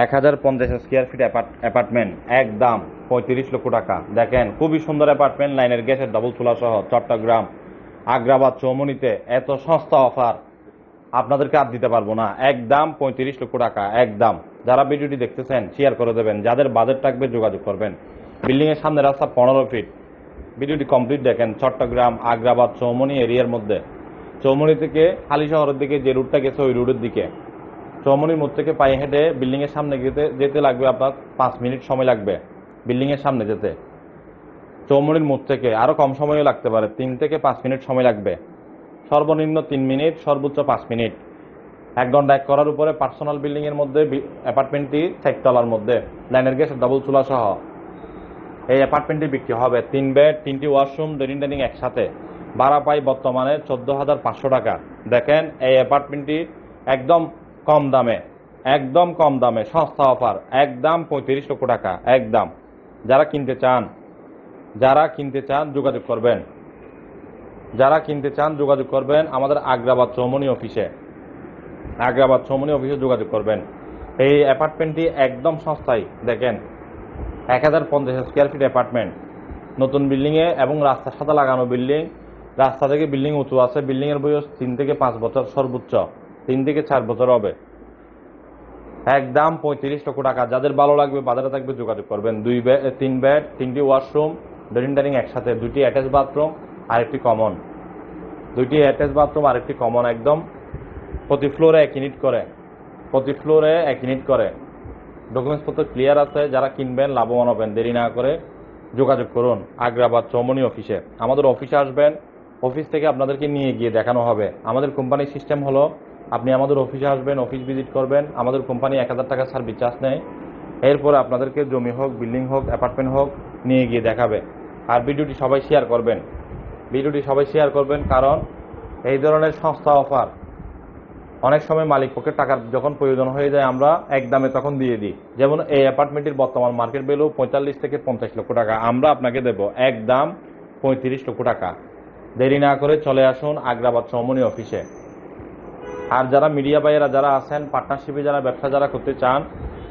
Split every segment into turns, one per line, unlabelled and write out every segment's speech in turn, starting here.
এক হাজার পঞ্চাশ স্কোয়ার ফিট অ্যাপার্টমেন্ট এক দাম পঁয়ত্রিশ লক্ষ টাকা। দেখেন, খুবই সুন্দর অ্যাপার্টমেন্ট লাইনের গ্যাসের ডাবল চুলা সহ, চট্টগ্রাম, আগ্রাবাদ চৌমনিতে এত সস্তা অফার আপনাদেরকে আর দিতে পারব না। একদম পঁয়ত্রিশ লক্ষ টাকা এক দাম যারা ভিডিওটি দেখতেছেন শেয়ার করে দেবেন। যাদের বাজেট থাকবে, যোগাযোগ করবেন। বিল্ডিং এর সামনে রাস্তা পনেরো ফিট ভিডিওটি কমপ্লিট দেখেন, চট্টগ্রাম, আগ্রাবাদ চৌমনি এরিয়ার মধ্যে। চৌমনি থেকে হালি শহরের দিকে যে রুটটা গেছে, ওই রুটের দিকে। চৌমনির মোড় থেকে পায়ে হেঁটে বিল্ডিং এর সামনে যেতে যেতে লাগবে আপনার পাঁচ মিনিট সময় লাগবে বিল্ডিং এর সামনে যেতে। চৌমনির মোড় থেকে আরও কম সময়ও লাগতে পারে, তিন থেকে পাঁচ মিনিট সময় লাগবে। সর্বনিম্ন তিন মিনিট, সর্বোচ্চ পাঁচ মিনিট। এক ঘণ্টা এক করার উপরে পার্সোনাল বিল্ডিং এর মধ্যে অ্যাপার্টমেন্টটি চারতলার মধ্যে, লাইনের গ্যাস ডাবল চুলা সহ। এই অ্যাপার্টমেন্টটি বিক্রি হবে তিন বেড, তিনটি ওয়াশরুম ডেনিং ডাইনিং একসাথে। ভাড়া পাই বর্তমানে চোদ্দ হাজার পাঁচশো টাকা। দেখেন, এই অ্যাপার্টমেন্টটি একদম কম দামে, একদম কম দামে, সস্তা অফার, একদম পঁয়ত্রিশ লক্ষ টাকা, একদম। যারা কিনতে চান, যারা কিনতে চান, যোগাযোগ করবেন। যারা কিনতে চান, যোগাযোগ করবেন আমাদের আগ্রাবাদ চৌমনি অফিসে। আগ্রাবাদ চৌমনি অফিসে যোগাযোগ করবেন। এই অ্যাপার্টমেন্টটি একদম সস্তায়, দেখেন, এক হাজার পঞ্চাশ স্কোয়ার ফিট অ্যাপার্টমেন্ট। নতুন বিল্ডিংয়ে এবং রাস্তার সাথে লাগানো বিল্ডিং। রাস্তা থেকে বিল্ডিং উঁচু আছে, বিল্ডিংয়ের বয়স তিন থেকে পাঁচ বছর সর্বোচ্চ। তিন থেকে চার বছর হবে। একদম পঁয়ত্রিশ লক্ষ টাকা। যাদের ভালো লাগবে, বাজারে থাকবে, যোগাযোগ করবেন। দুই তিন বেড, তিনটি ওয়াশরুম, ড্রেনিং একসাথে। দুটি অ্যাটাচ বাথরুম আর একটি কমন। দুইটি অ্যাটাচ বাথরুম আর একটি কমন একদম। প্রতি ফ্লোরে এক ইউনিট করে। প্রতি ফ্লোরে এক ইউনিট করে। ডকুমেন্টস পত্র ক্লিয়ার আছে। যারা কিনবেন, লাভবান হবেন। দেরি না করে যোগাযোগ করুন। আগ্রাবাদ চৌমনি অফিসে। আমাদের অফিসে আসবেন। অফিস থেকে আপনাদেরকে নিয়ে গিয়ে দেখানো হবে। আমাদের কোম্পানির সিস্টেম হলো আপনি আমাদের অফিসে আসবেন অফিস ভিজিট করবেন, আমাদের কোম্পানি এক হাজার টাকা সার্ভিস চার্জ নেয়। এরপর আপনাদেরকে জমি হোক বিল্ডিং হোক অ্যাপার্টমেন্ট হোক, নিয়ে গিয়ে দেখাবে। আর ভিডিওটি সবাই শেয়ার করবেন। ভিডিওটি সবাই শেয়ার করবেন কারণ এই ধরনের সংস্থা অফার অনেক সময় মালিক পক্ষের টাকার যখন প্রয়োজন হয়ে যায়, আমরা এক দামে তখন দিয়ে দিই। যেমন এই অ্যাপার্টমেন্টের বর্তমান মার্কেট ভ্যালু পঁয়তাল্লিশ থেকে পঞ্চাশ লক্ষ টাকা। আমরা আপনাকে দেব এক দাম পঁয়ত্রিশ লক্ষ টাকা। দেরি না করে চলে আসুন আগ্রাবাদ চৌমনি অফিসে আর যারা মিডিয়া বাইরা যারা আছেন পার্টনারশিপে যারা ব্যবসা যারা করতে চান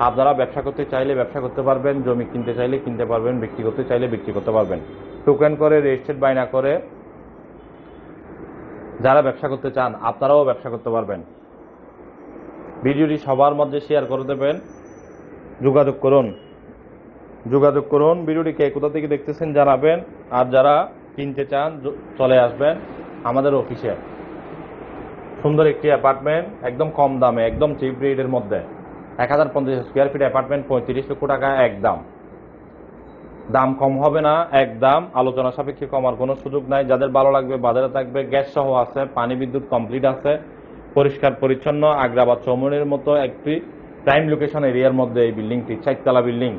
আপনারা ব্যবসা করতে চাইলে ব্যবসা করতে পারবেন, জমি কিনতে চাইলে কিনতে পারবেন, বিক্রি করতে চাইলে বিক্রি করতে পারবেন। টোকেন করে রেজিস্ট্রেড বাইনা করে যারা ব্যবসা করতে চান, আপনারাও ব্যবসা করতে পারবেন। ভিডিওটি সবার মধ্যে শেয়ার করে দেবেন। যোগাযোগ করুন। যোগাযোগ করুন। ভিডিওটি কে, কোথা থেকে দেখতেছেন জানাবেন। আর যারা কিনতে চান চলে আসবেন আমাদের অফিসে সুন্দর একটি অ্যাপার্টমেন্ট একদম কম দামে, একদম চিপ রেটের মধ্যে। এক হাজার পঞ্চাশ স্কোয়ার ফিট অ্যাপার্টমেন্ট পঁয়ত্রিশ লক্ষ টাকা একদম দাম। কম হবে না একদম আলোচনা সাপেক্ষে কমার কোনো সুযোগ নাই। যাদের ভালো লাগবে, বাজারে থাকবে। গ্যাস সহ আছে, পানি বিদ্যুৎ কমপ্লিট আছে। পরিষ্কার, পরিচ্ছন্ন, আগ্রাবাদ চৌমনির মতো একটি প্রাইম লোকেশন এরিয়ার মধ্যে এই বিল্ডিংটি চারতলা বিল্ডিং